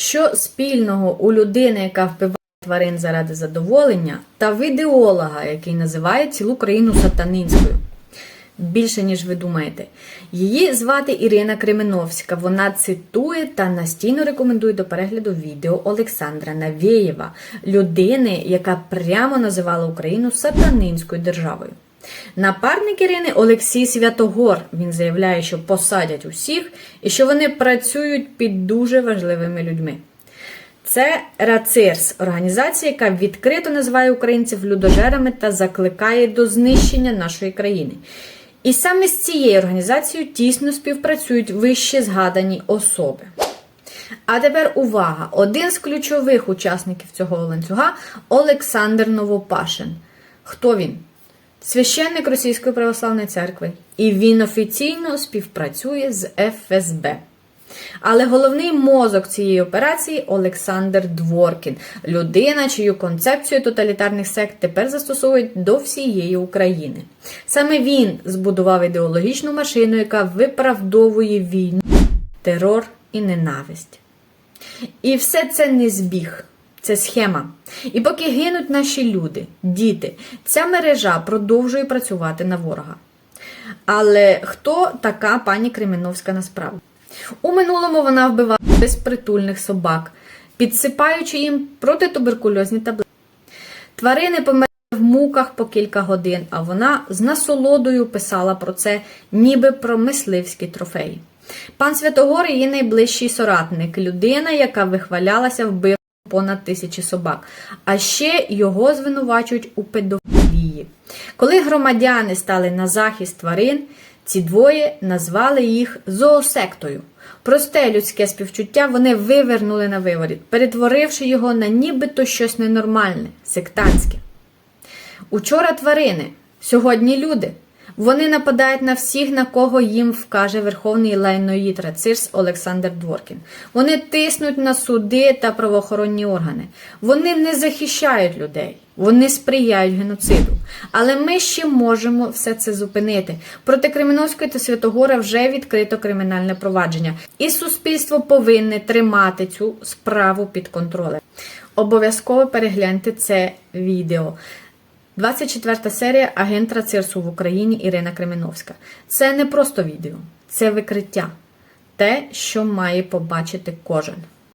Що спільного у людини, яка вбиває тварин заради задоволення, та в ідеолога, який називає цілу країну сатанинською? Більше, ніж ви думаєте. Її звати Ірина Кременовська. Вона цитує та настійно рекомендує до перегляду відео Олександра Навєєва, людини, яка прямо називала Україну сатанинською державою. Напарник Ірини Олексій Святогор. Він заявляє, що посадять усіх і що вони працюють під дуже важливими людьми. Це РАЦИРС, організація, яка відкрито називає українців людожерами та закликає до знищення нашої країни. І саме з цією організацією тісно співпрацюють вище згадані особи. А тепер увага! Один з ключових учасників цього ланцюга Олександр Новопашин. Хто він? Священник Російської православної церкви, і він офіційно співпрацює з ФСБ. Але головний мозок цієї операції Олександр Дворкін, людина, чию концепцію тоталітарних сект тепер застосовують до всієї України. Саме він збудував ідеологічну машину, яка виправдовує війну, терор і ненависть. І все це не збіг. Це схема. І поки гинуть наші люди, діти, ця мережа продовжує працювати на ворога. Але хто така пані Кременовська насправді? У минулому вона вбивала безпритульних собак, підсипаючи їм протитуберкульозні таблетки. Тварини померли в муках по кілька годин, а вона з насолодою писала про це, ніби про мисливські трофеї. Пан Святогор її найближчий соратник, людина, яка вихвалялася вбив понад тисячі собак. А ще його звинувачують у педофілії. Коли громадяни стали на захист тварин, ці двоє назвали їх зоосектою. Просте людське співчуття вони вивернули на виворіт, перетворивши його на нібито щось ненормальне, сектантське. Учора тварини, сьогодні люди. Вони нападають на всіх, на кого їм вкаже верховний лайноїд Рацирс Олександр Дворкін. Вони тиснуть на суди та правоохоронні органи. Вони не захищають людей, вони сприяють геноциду. Але ми ще можемо все це зупинити. Проти Кременовської та Святогора вже відкрито кримінальне провадження, і суспільство повинне тримати цю справу під контролем. Обов'язково перегляньте це відео. 24 серія Агентра Цирсу в Україні Ірина Кременовська. Це не просто відео, це викриття. Те, що має побачити кожен.